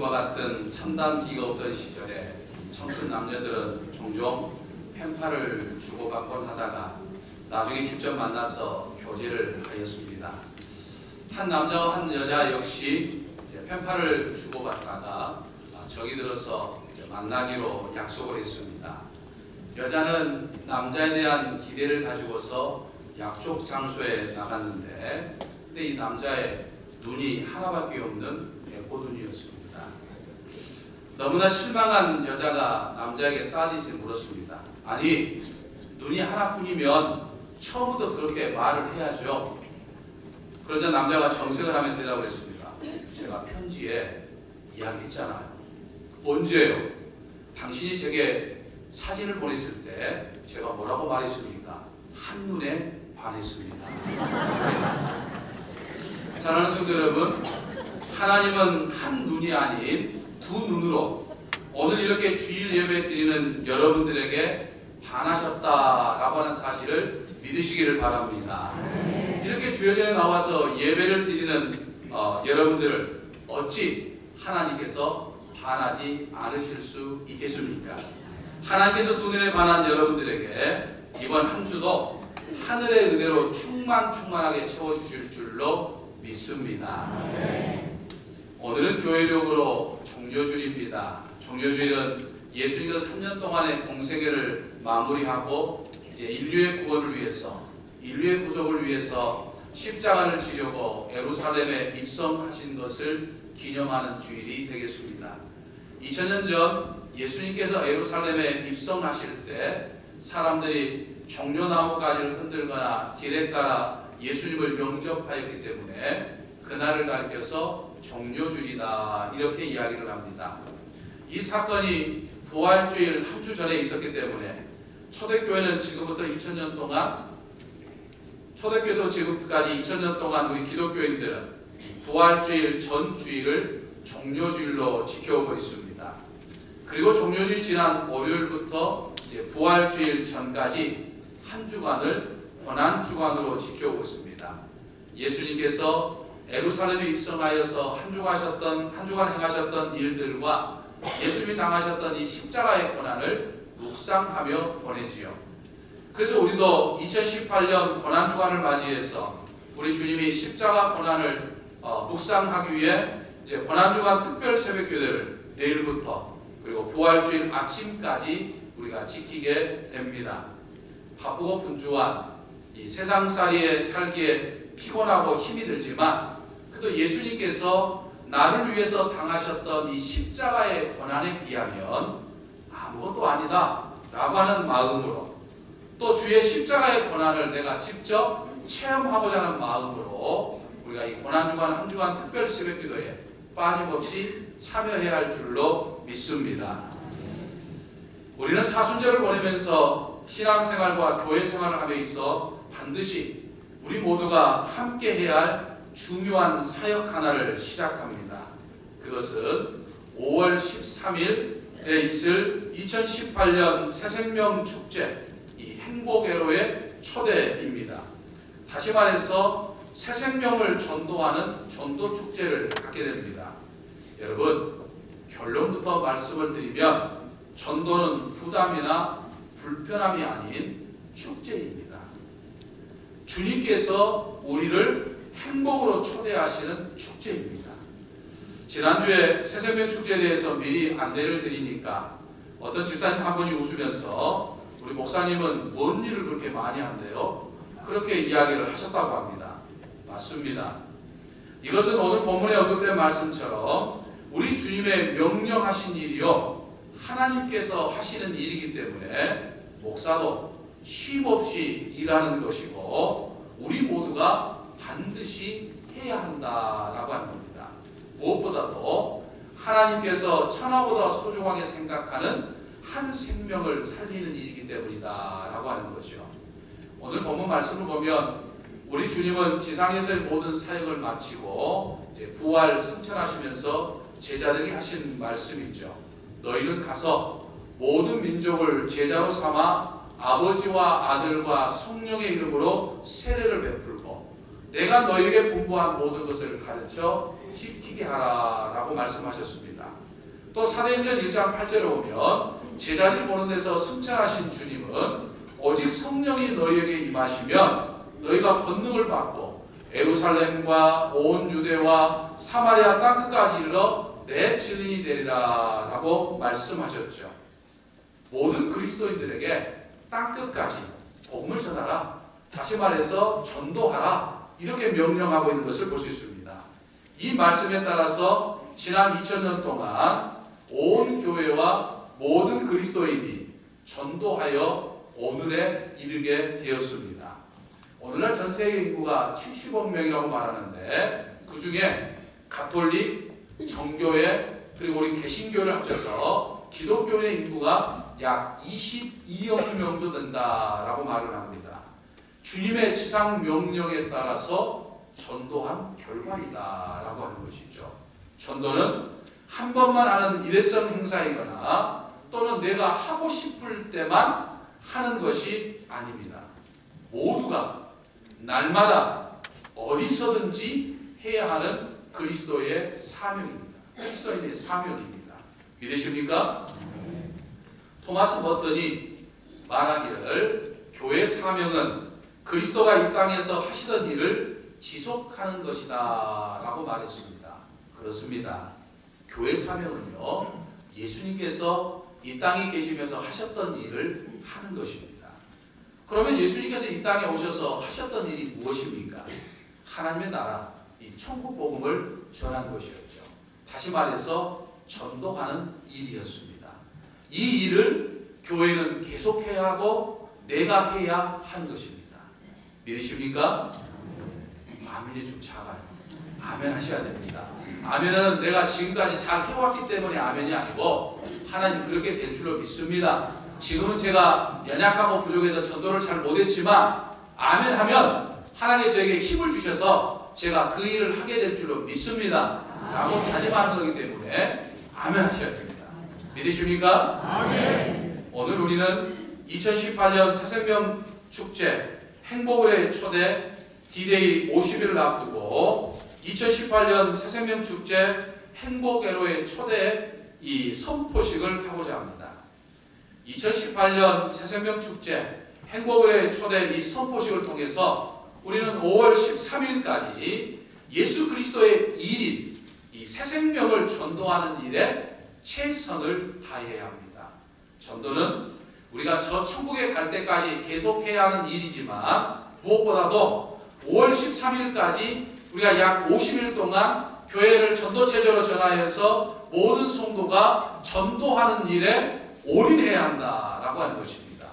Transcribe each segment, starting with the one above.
지금과 같은 첨단 기가 없던 시절에 청춘 남녀들은 종종 펜팔을 주고받곤 하다가 나중에 직접 만나서 교제를 하였습니다. 한 남자와 한 여자 역시 펜팔을 주고받다가 아, 정이 들어서 만나기로 약속을 했습니다. 여자는 남자에 대한 기대를 가지고서 약속 장소에 나갔는데 근데 이 남자의 눈이 하나밖에 없는 백호눈이었습니다. 너무나 실망한 여자가 남자에게 따지지 물었습니다. 아니 눈이 하나뿐이면 처음부터 그렇게 말을 해야죠. 그러자 남자가 정색을 하며 대답을 했습니다. 제가 편지에 이야기했잖아요. 언제요? 당신이 제게 사진을 보냈을 때 제가 뭐라고 말했습니까? 한눈에 반했습니다. 네. 사랑하는 성도 여러분, 하나님은 한 눈이 아닌 두 눈으로 오늘 이렇게 주일 예배 드리는 여러분들에게 반하셨다라고 하는 사실을 믿으시기를 바랍니다. 이렇게 주여전에 나와서 예배를 드리는 어, 여러분들을 어찌 하나님께서 반하지 않으실 수 있겠습니까? 하나님께서 두 눈에 반한 여러분들에게 이번 한 주도 하늘의 은혜로 충만 충만하게 채워주실 줄로 믿습니다. 오늘은 교회력으로 종료주일입니다. 종료주일은 예수님께서 3년 동안의 공생애를 마무리하고 이제 인류의 구원을 위해서 인류의 구속을 위해서 십자가를 지려고 예루살렘에 입성하신 것을 기념하는 주일이 되겠습니다. 2000년 전 예수님께서 예루살렘에 입성하실 때 사람들이 종려나무 가지를 흔들거나 길에 깔아 예수님을 영접하였기 때문에 그날을 가리켜서 종료주일이다 이렇게 이야기를 합니다. 이 사건이 부활주일 한 주 전에 있었기 때문에 초대교회는 지금부터 2000년 동안 초대교회도 지금까지 2000년 동안 우리 기독교인들은 부활주일 전 주일을 종료주일로 지켜오고 있습니다. 그리고 종료주일 지난 월요일부터 부활주일 전까지 한 주간을 고난 주간으로 지켜오고 있습니다. 예수님께서 에루살렘에 입성하여서 한 주간 하셨던 한 주간 행하셨던 일들과 예수님이 당하셨던 이 십자가의 고난을 묵상하며 보내지요. 그래서 우리도 2018년 고난 주간을 맞이해서 우리 주님이 십자가 고난을 어, 묵상하기 위해 이제 고난 주간 특별 새벽 교대를 내일부터 그리고 부활주일 아침까지 우리가 지키게 됩니다. 바쁘고 분주한 이 세상살이에 살기에 피곤하고 힘이 들지만 그래도 예수님께서 나를 위해서 당하셨던 이 십자가의 고난에 비하면 아무것도 아니다 라고 하는 마음으로 또 주의 십자가의 고난을 내가 직접 체험하고자 하는 마음으로 우리가 이 고난주간 한 주간 특별 새벽 기도에 빠짐없이 참여해야 할 줄로 믿습니다. 우리는 사순절을 보내면서 신앙생활과 교회생활을 함에 있어 반드시 우리 모두가 함께 해야 할 중요한 사역 하나를 시작합니다. 그것은 5월 13일에 있을 2018년 새생명 축제 이 행복애로의 초대입니다. 다시 말해서 새생명을 전도하는 전도 축제를 갖게 됩니다. 여러분 결론부터 말씀을 드리면 전도는 부담이나 불편함이 아닌 축제입니다. 주님께서 우리를 행복으로 초대하시는 축제입니다. 지난주에 새생명 축제에 대해서 미리 안내를 드리니까 어떤 집사님 한 분이 웃으면서 우리 목사님은 뭔 일을 그렇게 많이 한대요? 그렇게 이야기를 하셨다고 합니다. 맞습니다. 이것은 오늘 본문에 언급된 말씀처럼 우리 주님의 명령하신 일이요. 하나님께서 하시는 일이기 때문에 목사도 쉼없이 일하는 것이고 우리 모두가 반드시 해야 한다라고 하는 겁니다. 무엇보다도 하나님께서 천하보다 소중하게 생각하는 한 생명을 살리는 일이기 때문이다라고 하는 거죠. 오늘 본문 말씀을 보면 우리 주님은 지상에서의 모든 사역을 마치고 부활 승천하시면서 제자들에게 하신 말씀이죠. 너희는 가서 모든 민족을 제자로 삼아 아버지와 아들과 성령의 이름으로 세례를 베풀고 내가 너희에게 분부한 모든 것을 가르쳐 지키게 하라라고 말씀하셨습니다. 또 사도행전 1장 8절에 보면 제자들이 보는 데서 승천하신 주님은 오직 성령이 너희에게 임하시면 너희가 권능을 받고 에루살렘과 온 유대와 사마리아 땅끝까지 이르러 내 증인이 되리라라고 말씀하셨죠. 모든 그리스도인들에게 땅끝까지 복음을 전하라. 다시 말해서 전도하라. 이렇게 명령하고 있는 것을 볼 수 있습니다. 이 말씀에 따라서 지난 2000년 동안 온 교회와 모든 그리스도인이 전도하여 오늘에 이르게 되었습니다. 오늘날 전 세계 인구가 70억 명이라고 말하는데 그 중에 가톨릭, 정교회 그리고 우리 개신교를 합쳐서 기독교의 인구가 약 22억 명도 된다라고 말을 합니다. 주님의 지상 명령에 따라서 전도한 결과이다라고 하는 것이죠. 전도는 한 번만 하는 일회성 행사이거나 또는 내가 하고 싶을 때만 하는 것이 아닙니다. 모두가 날마다 어디서든지 해야 하는 그리스도의 사명입니다. 그리스도인의 사명입니다. 믿으십니까? 토마스 버튼이 말하기를 교회 사명은 그리스도가 이 땅에서 하시던 일을 지속하는 것이다 라고 말했습니다. 그렇습니다. 교회 사명은요, 예수님께서 이 땅에 계시면서 하셨던 일을 하는 것입니다. 그러면 예수님께서 이 땅에 오셔서 하셨던 일이 무엇입니까? 하나님의 나라, 이 천국 복음을 전한 것이었죠. 다시 말해서 전도하는 일이었습니다. 이 일을 교회는 계속해야 하고 내가 해야 하는 것입니다. 믿으십니까? 아멘이 좀 작아요. 아멘 하셔야 됩니다. 아멘은 내가 지금까지 잘 해왔기 때문에 아멘이 아니고 하나님 그렇게 될 줄로 믿습니다. 지금은 제가 연약하고 부족해서 전도를 잘 못했지만 아멘 하면 하나님이 저에게 힘을 주셔서 제가 그 일을 하게 될 줄로 믿습니다. 라고 다짐하는 거기 때문에 아멘 하셔야 됩니다. 믿으십니까? 아멘. 오늘 우리는 2018년 새생명 축제 행복의 초대 디데이 50일을 앞두고 2018년 새생명 축제 행복애로의 초대 이 선포식을 하고자 합니다. 2018년 새생명 축제 행복의 초대 이 선포식을 통해서 우리는 5월 13일까지 예수 그리스도의 일인 이 새생명을 전도하는 일에 최선을 다해야 합니다. 전도는 우리가 저 천국에 갈 때까지 계속해야 하는 일이지만 무엇보다도 5월 13일까지 우리가 약 50일 동안 교회를 전도체제로 전하여서 모든 성도가 전도하는 일에 올인해야 한다라고 하는 것입니다.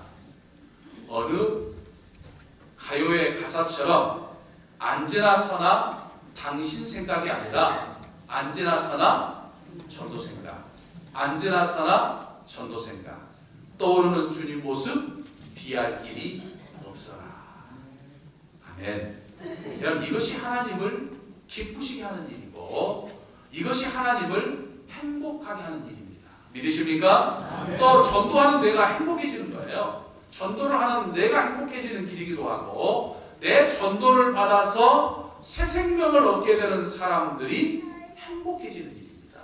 어느 가요의 가사처럼 앉으나 서나 당신 생각이 아니라 앉으나 서나 전도 생각, 앉으나 서나 전도 생각, 떠오르는 주님 모습 비할 길이 없어라. 아멘. 여러분 이것이 하나님을 기쁘시게 하는 일이고 이것이 하나님을 행복하게 하는 일입니다. 믿으십니까? 또 전도하는 내가 행복해지는 거예요. 전도를 하는 내가 행복해지는 길이기도 하고 내 전도를 받아서 새 생명을 얻게 되는 사람들이 행복해지는 일입니다.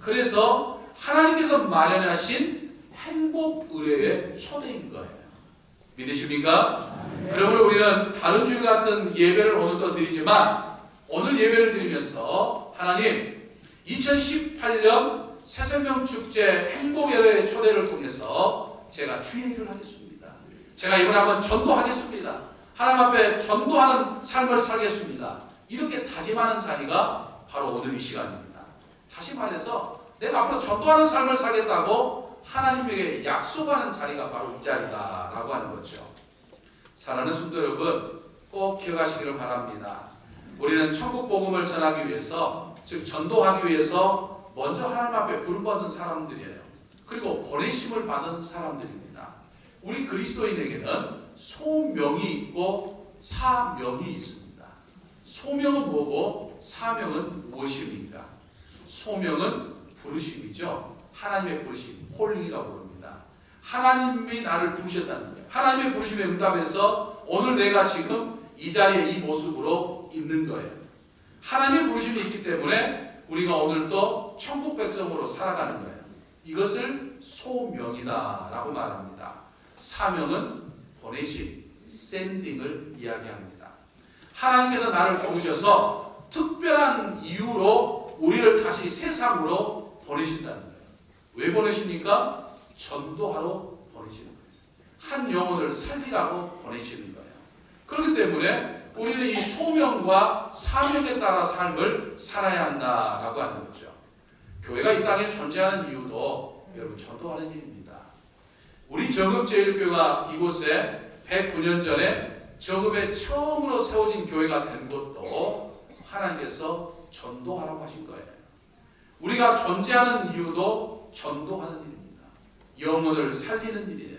그래서 하나님께서 마련하신 행복 의뢰의 초대인 거예요. 믿으십니까? 그러면 우리는 다른 주일 같은 예배를 오늘도 드리지만 오늘 예배를 드리면서 하나님 2018년 새생명 축제 행복의 초대를 통해서 제가 주의 일을 하겠습니다. 제가 이번에 한번 전도하겠습니다. 하나님 앞에 전도하는 삶을 살겠습니다. 이렇게 다짐하는 자리가 바로 오늘 이 시간입니다. 다시 말해서 내가 앞으로 전도하는 삶을 살겠다고 하나님에게 약속하는 자리가 바로 이 자리다라고 하는 거죠. 사랑하는 성도 여러분 꼭 기억하시기를 바랍니다. 우리는 천국 복음을 전하기 위해서 즉 전도하기 위해서 먼저 하나님 앞에 부름받은 사람들이에요. 그리고 보내심을 받은 사람들입니다. 우리 그리스도인에게는 소명이 있고 사명이 있습니다. 소명은 뭐고 사명은 무엇입니까? 소명은 부르심이죠. 하나님의 부르심, 콜링이라고 부릅니다. 하나님이 나를 부르셨다는 거예요. 하나님의 부르심에 응답해서 오늘 내가 지금 이 자리에 이 모습으로 있는 거예요. 하나님의 부르심이 있기 때문에 우리가 오늘도 천국 백성으로 살아가는 거예요. 이것을 소명이다라고 말합니다. 사명은 보내심, 샌딩을 이야기합니다. 하나님께서 나를 부르셔서 특별한 이유로 우리를 다시 세상으로 보내신다는. 왜 보내십니까? 전도하러 보내시는 거예요. 한 영혼을 살리라고 보내시는 거예요. 그렇기 때문에 우리는 이 소명과 사명에 따라 삶을 살아야 한다라고 하는 거죠. 교회가 이 땅에 존재하는 이유도 여러분 전도하는 일입니다. 우리 정읍제일교회가 이곳에 109년 전에 정읍에 처음으로 세워진 교회가 된 것도 하나님께서 전도하라고 하신 거예요. 우리가 존재하는 이유도 전도하는 일입니다. 영혼을 살리는 일이에요.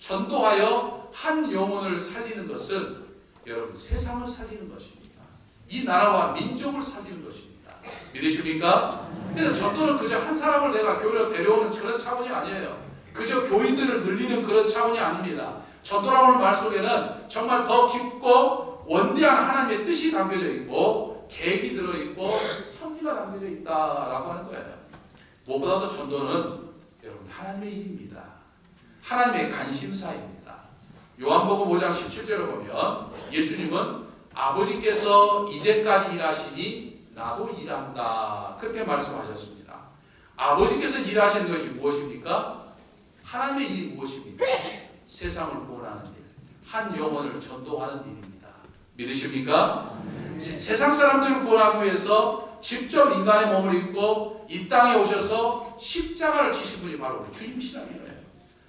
전도하여 한 영혼을 살리는 것은 여러분 세상을 살리는 것입니다. 이 나라와 민족을 살리는 것입니다. 믿으십니까? 그래서 전도는 그저 한 사람을 내가 교회로 데려오는 그런 차원이 아니에요. 그저 교인들을 늘리는 그런 차원이 아닙니다. 전도라는 말 속에는 정말 더 깊고 원대한 하나님의 뜻이 담겨져 있고 계획이 들어 있고 섭리가 담겨져 있다라고 하는 거예요. 무엇보다도 전도는 여러분 하나님의 일입니다. 하나님의 관심사입니다. 요한복음 5장 17절을 보면 예수님은 아버지께서 이제까지 일하시니 나도 일한다. 그렇게 말씀하셨습니다. 아버지께서 일하시는 것이 무엇입니까? 하나님의 일이 무엇입니까? 세상을 구원하는 일, 한 영혼을 전도하는 일입니다. 믿으십니까? 세- 세상 사람들을 구원하기 위해서 직접 인간의 몸을 입고 이 땅에 오셔서 십자가를 지신 분이 바로 우리 주님이시라는 거예요.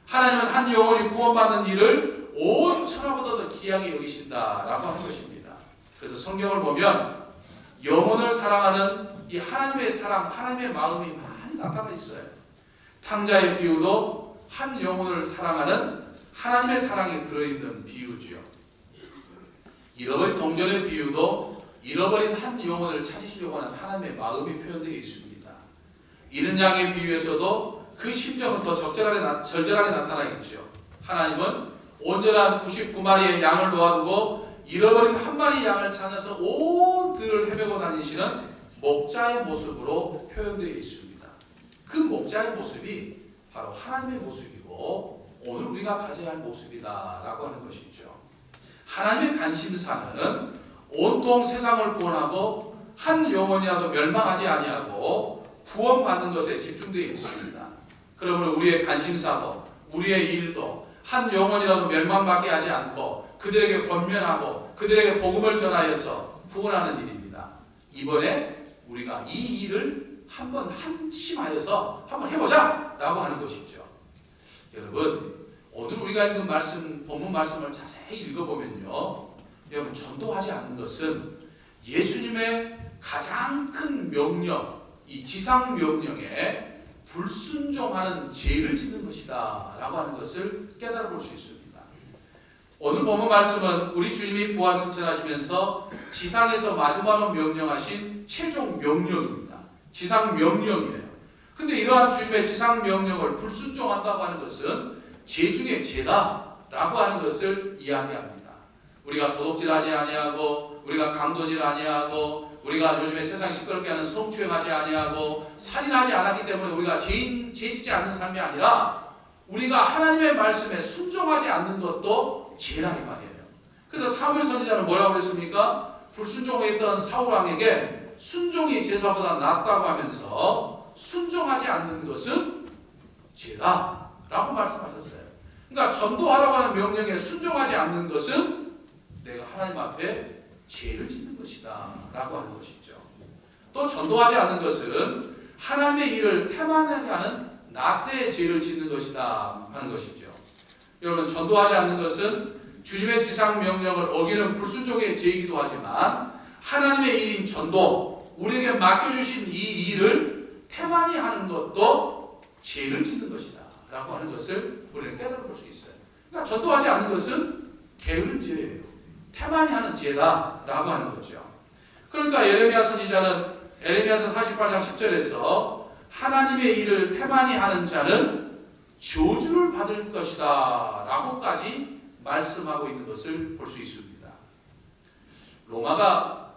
하나님은 한 영혼이 구원받는 일을 온 천하보다 더 귀하게 여기신다라고 하는 것입니다. 그래서 성경을 보면 영혼을 사랑하는 이 하나님의 사랑, 하나님의 마음이 많이 나타나 있어요. 탕자의 비유도 한 영혼을 사랑하는 하나님의 사랑이 들어있는 비유지요. 잃어버린 동전의 비유도 잃어버린 한 영혼을 찾으시려고 하는 하나님의 마음이 표현되어 있습니다. 이른 양의 비유에서도 그 심정은 더 적절하게, 나- 절절하게 나타나 있죠. 하나님은 온전한 99마리의 양을 놓아두고 잃어버린 한 마리 양을 찾아서 온 들을 헤매고 다니시는 목자의 모습으로 표현되어 있습니다. 그 목자의 모습이 바로 하나님의 모습이고 오늘 우리가 가져야 할 모습이다라고 하는 것이죠. 하나님의 관심사는 온통 세상을 구원하고 한 영혼이라도 멸망하지 아니하고 구원받는 것에 집중되어 있습니다. 그러면 우리의 관심사도 우리의 일도 한 영혼이라도 멸망받게 하지 않고 그들에게 권면하고 그들에게 복음을 전하여서 구원하는 일입니다. 이번에 우리가 이 일을 한번 한심하여서 한번 해보자 라고 하는 것이죠. 여러분 오늘 우리가 읽은 말씀 본문 말씀을 자세히 읽어보면요, 여러분 전도하지 않는 것은 예수님의 가장 큰 명령, 이 지상 명령에 불순종하는 죄를 짓는 것이다 라고 하는 것을 깨달아 볼 수 있습니다. 오늘 본문 말씀은 우리 주님이 부활 승천하시면서 지상에서 마지막으로 명령하신 최종 명령입니다. 지상 명령이에요. 근데 이러한 주님의 지상 명령을 불순종한다고 하는 것은 죄 중에 죄다 라고 하는 것을 이야기합니다. 우리가 도둑질하지 아니하고 우리가 강도질 아니하고 우리가 요즘에 세상 시끄럽게 하는 성추행하지 아니하고 살인하지 않았기 때문에 우리가 죄인 죄짓지 않는 삶이 아니라 우리가 하나님의 말씀에 순종하지 않는 것도 죄라 이 말이에요. 그래서 사무엘 선지자는 뭐라고 그랬습니까? 불순종했던 사울 왕에게 순종이 제사보다 낫다고 하면서 순종하지 않는 것은 죄다라고 말씀하셨어요. 그러니까 전도하라고 하는 명령에 순종하지 않는 것은 내가 하나님 앞에 죄를 짓는 것이다 라고 하는 것이죠. 또 전도하지 않는 것은 하나님의 일을 태만하게 하는 나태의 죄를 짓는 것이다 하는 것이죠. 여러분 전도하지 않는 것은 주님의 지상 명령을 어기는 불순종의 죄이기도 하지만 하나님의 일인 전도 우리에게 맡겨주신 이 일을 태만히 하는 것도 죄를 짓는 것이다 라고 하는 것을 우리는 깨달아 볼수 있어요. 그러니까 전도하지 않는 것은 게으른 죄예요. 태만히 하는 죄다 라고 하는 거죠. 그러니까 예레미야 선지자는 에레미야서 48장 10절에서 하나님의 일을 태만히 하는 자는 저주를 받을 것이다 라고까지 말씀하고 있는 것을 볼 수 있습니다. 로마가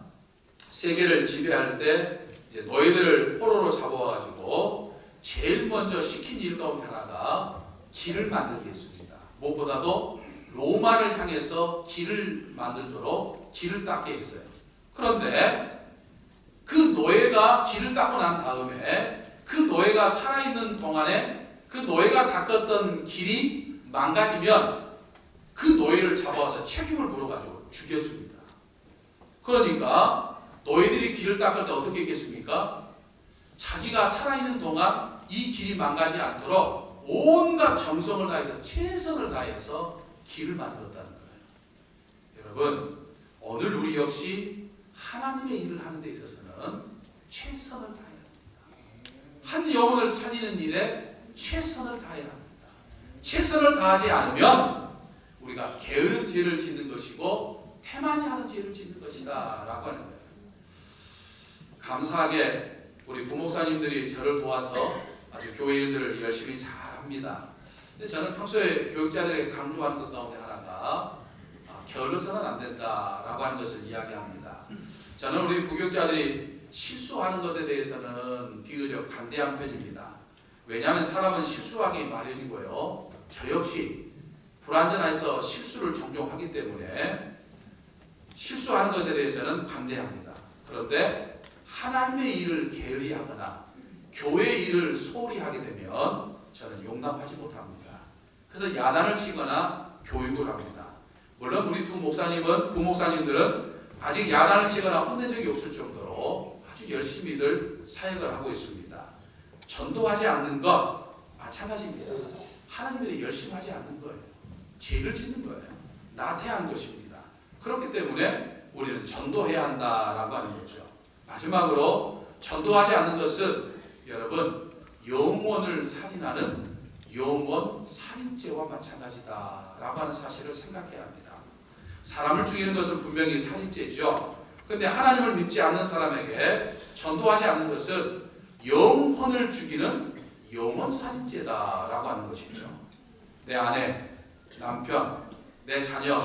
세계를 지배할 때 이제 노예들을 포로로 잡아와가지고 제일 먼저 시킨 일 가운데 하나가 길을 만들게 했습니다. 무엇보다도 로마를 향해서 길을 만들도록 길을 닦게 했어요. 그런데 그 노예가 길을 닦고 난 다음에 그 노예가 살아있는 동안에 그 노예가 닦았던 길이 망가지면 그 노예를 잡아와서 책임을 물어가지고 죽였습니다. 그러니까 노예들이 길을 닦을 때 어떻게 했겠습니까? 자기가 살아있는 동안 이 길이 망가지 않도록 온갖 정성을 다해서 최선을 다해서 길을 만들었다는 거예요. 여러분, 오늘 우리 역시 하나님의 일을 하는 데 있어서는 최선을 다해야 합니다. 한 영혼을 살리는 일에 최선을 다해야 합니다. 최선을 다하지 않으면 우리가 게으른 죄를 짓는 것이고 태만히 하는 죄를 짓는 것이다 라고 하는 거예요. 감사하게 우리 부목사님들이 저를 도와서 아주 교회 일들을 열심히 잘 합니다. 근데 저는 평소에 교육자들에게 강조하는 것 가운데 하나가 아, 게을러서는 안 된다라고 하는 것을 이야기합니다. 저는 우리 부교육자들이 실수하는 것에 대해서는 비교적 반대한 편입니다. 왜냐하면 사람은 실수하기 마련이고요. 저 역시 불완전해서 실수를 종종 하기 때문에 실수하는 것에 대해서는 반대합니다. 그런데 하나님의 일을 게을리 하거나 교회 일을 소홀히 하게 되면 저는 용납하지 못합니다. 그래서 야단을 치거나 교육을 합니다. 물론 우리 두 목사님은 부 목사님들은 아직 야단을 치거나 혼낸 적이 없을 정도로 아주 열심히들 사역을 하고 있습니다. 전도하지 않는 것 마찬가지입니다. 하나님들이 열심히 하지 않는 거예요. 죄를 짓는 거예요. 나태한 것입니다. 그렇기 때문에 우리는 전도해야 한다라고 하는 거죠. 마지막으로 전도하지 않는 것은 여러분 영원을 살인하는 영원 살인죄와 마찬가지다라고 하는 사실을 생각해야 합니다. 사람을 죽이는 것은 분명히 살인죄죠. 그런데 하나님을 믿지 않는 사람에게 전도하지 않는 것은 영혼을 죽이는 영원 살인죄다라고 하는 것이죠. 내 아내, 남편, 내 자녀,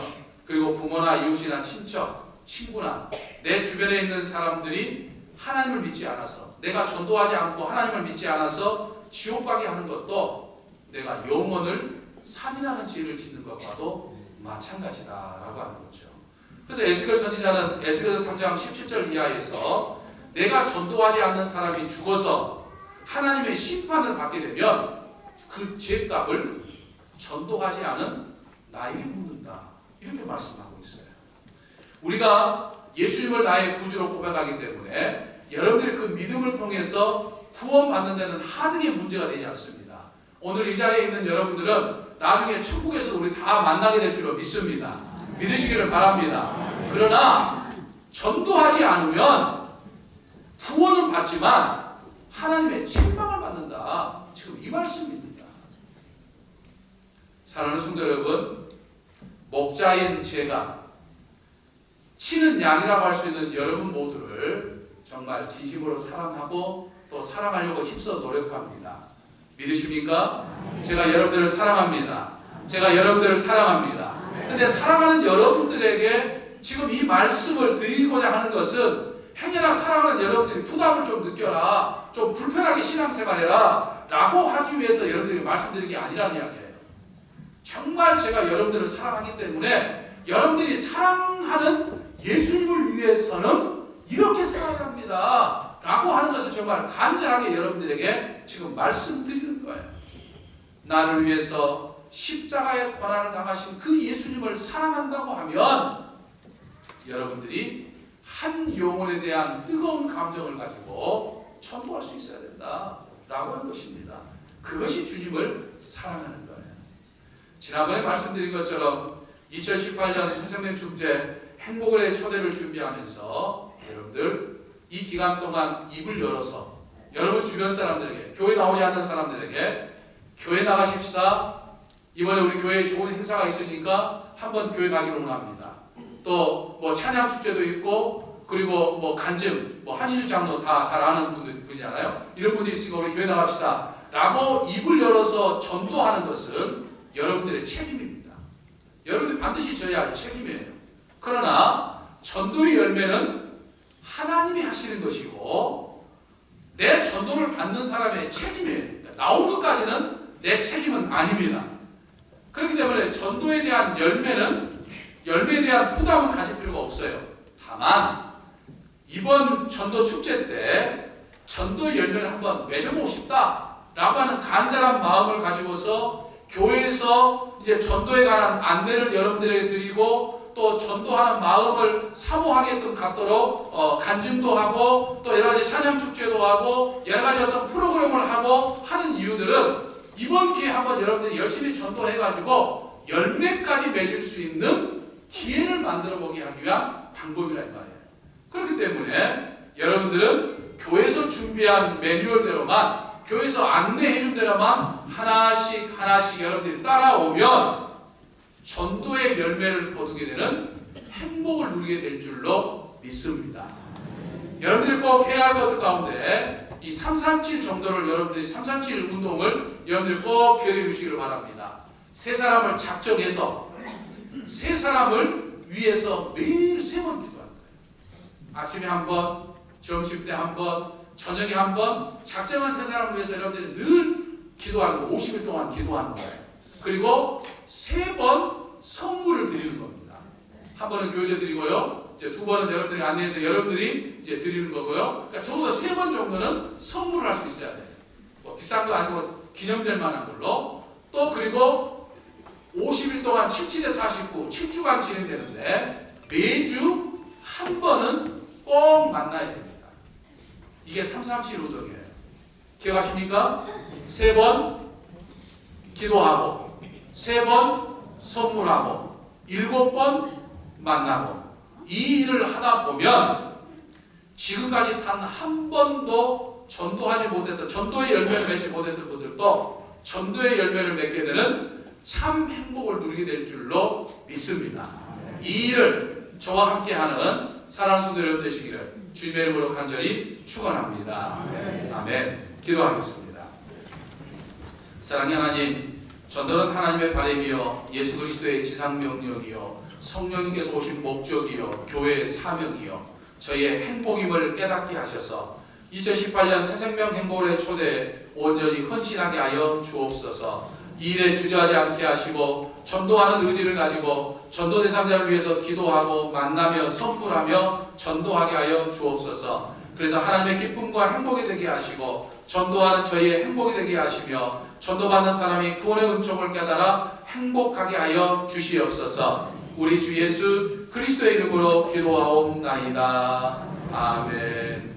그리고 부모나 이웃이나 친척, 친구나 내 주변에 있는 사람들이 하나님을 믿지 않아서 내가 전도하지 않고 하나님을 믿지 않아서 지옥 가게 하는 것도 내가 영혼을 살인하는 죄를 짓는 것과도 마찬가지다라고 하는 거죠. 그래서 에스겔 선지자는 에스겔서 3장 17절 이하에서 내가 전도하지 않는 사람이 죽어서 하나님의 심판을 받게 되면 그 죄값을 전도하지 않은 나에게 묻는다. 이렇게 말씀하고 있어요. 우리가 예수님을 나의 구주로 고백하기 때문에 여러분들이 그 믿음을 통해서 구원받는 데는 하등의 문제가 되지 않습니다. 오늘 이 자리에 있는 여러분들은 나중에 천국에서 우리 다 만나게 될 줄로 믿습니다. 믿으시기를 바랍니다. 그러나 전도하지 않으면 구원은 받지만 하나님의 책망을 받는다. 지금 이 말씀입니다. 사랑하는 성도 여러분, 목자인 제가 치는 양이라고 할 수 있는 여러분 모두를 정말 진심으로 사랑하고 또 사랑하려고 힘써 노력합니다. 믿으십니까? 제가 여러분들을 사랑합니다. 제가 여러분들을 사랑합니다. 근데 사랑하는 여러분들에게 지금 이 말씀을 드리고자 하는 것은 행여나 사랑하는 여러분들이 부담을 좀 느껴라. 좀 불편하게 신앙생활해라. 라고 하기 위해서 여러분들이 말씀드린 게 아니라는 이야기예요. 정말 제가 여러분들을 사랑하기 때문에 여러분들이 사랑하는 예수님을 위해서는 이렇게 살아야 합니다. 라고 하는 것을 정말 간절하게 여러분들에게 지금 말씀드리는 거예요. 나를 위해서 십자가의 고난을 당하신 그 예수님을 사랑한다고 하면 여러분들이 한 영혼에 대한 뜨거운 감정을 가지고 전도할 수 있어야 된다. 라고 하는 것입니다. 그것이 주님을 사랑하는 거예요. 지난번에 말씀드린 것처럼 2018년 새생명 축제 행복의 초대를 준비하면서 여러분들 이 기간 동안 입을 열어서 여러분 주변 사람들에게 교회 나오지 않는 사람들에게 교회 나가십시다. 이번에 우리 교회에 좋은 행사가 있으니까 한번 교회 가기로 합니다. 또 뭐 찬양 축제도 있고 그리고 뭐 간증 뭐 한희주 장로 다 잘 아는 분들 분이잖아요. 이런 분이 있으니까 우리 교회 나갑시다. 라고 입을 열어서 전도하는 것은 여러분들의 책임입니다. 여러분들이 반드시 져야 할 책임이에요. 그러나 전도의 열매는 하나님이 하시는 것이고 내 전도를 받는 사람의 책임이에요. 나오는 것까지는 내 책임은 아닙니다. 그렇기 때문에 전도에 대한 열매는 열매에 대한 부담은 가질 필요가 없어요. 다만 이번 전도 축제 때 전도의 열매를 한번 맺어보고 싶다라고 하는 간절한 마음을 가지고서 교회에서 이제 전도에 관한 안내를 여러분들에게 드리고 또 전도하는 마음을 사모하게끔 갖도록 어, 간증도 하고 또 여러 가지 찬양 축제도 하고 여러 가지 어떤 프로그램을 하고 하는 이유들은 이번 기회에 한번 여러분들이 열심히 전도해가지고 열매까지 맺을 수 있는 기회를 만들어 보게 하기 위한 방법이란 말이에요. 그렇기 때문에 여러분들은 교회에서 준비한 매뉴얼대로만 교회에서 안내해준 대로만 하나씩 하나씩 여러분들이 따라오면 전도의 열매를 거두게 되는 행복을 누리게 될 줄로 믿습니다. 여러분들이 꼭 해야 할 것들 가운데 이 337 정도를 여러분들이 337 운동을 여러분들이 꼭 기억해 주시기를 바랍니다. 세 사람을 작정해서 세 사람을 위해서 매일 세번 거예요. 아침에 한 번, 점심 때 한 번, 저녁에 한 번, 작정한 세 사람을 위해서 여러분들이 늘 기도하는 거, 50일 동안 기도하는 거예요. 그리고 세 번 선물을 드리는 겁니다. 한 번은 교재 드리고요. 이제 두 번은 여러분들이 안내해서 여러분들이 이제 드리는 거고요. 그러니까 적어도 세 번 정도는 선물을 할 수 있어야 돼요. 뭐 비싼 거 아니고 기념될 만한 걸로. 또 그리고 50일 동안 77에 49, 7주간 진행되는데 매주 한 번은 꼭 만나야 됩니다. 이게 337 우동이에요. 기억하십니까? 세 번 기도하고, 세 번 선물하고, 일곱 번 만나고, 이 일을 하다 보면 지금까지 단 한 번도 전도하지 못했던, 전도의 열매를 맺지 못했던 분들도 전도의 열매를 맺게 되는 참 행복을 누리게 될 줄로 믿습니다. 이 일을 저와 함께하는 사랑하는 성도 여러분 되시기를 주님의 이름으로 간절히 축원합니다. 아멘. 기도하겠습니다. 사랑의 하나님, 전도는 하나님의 바람이요 예수 그리스도의 지상 명령이요 성령님께서 오신 목적이요 교회의 사명이요 저희의 행복임을 깨닫게 하셔서 2018년 새 생명 행복의 초대에 온전히 헌신하게 하여 주옵소서. 이 일에 주저하지 않게 하시고 전도하는 의지를 가지고 전도 대상자를 위해서 기도하고 만나며 선물하며 전도하게 하여 주옵소서. 그래서 하나님의 기쁨과 행복이 되게 하시고 전도하는 저희의 행복이 되게 하시며 전도받는 사람이 구원의 은총을 깨달아 행복하게 하여 주시옵소서. 우리 주 예수 그리스도의 이름으로 기도하옵나이다. 아멘.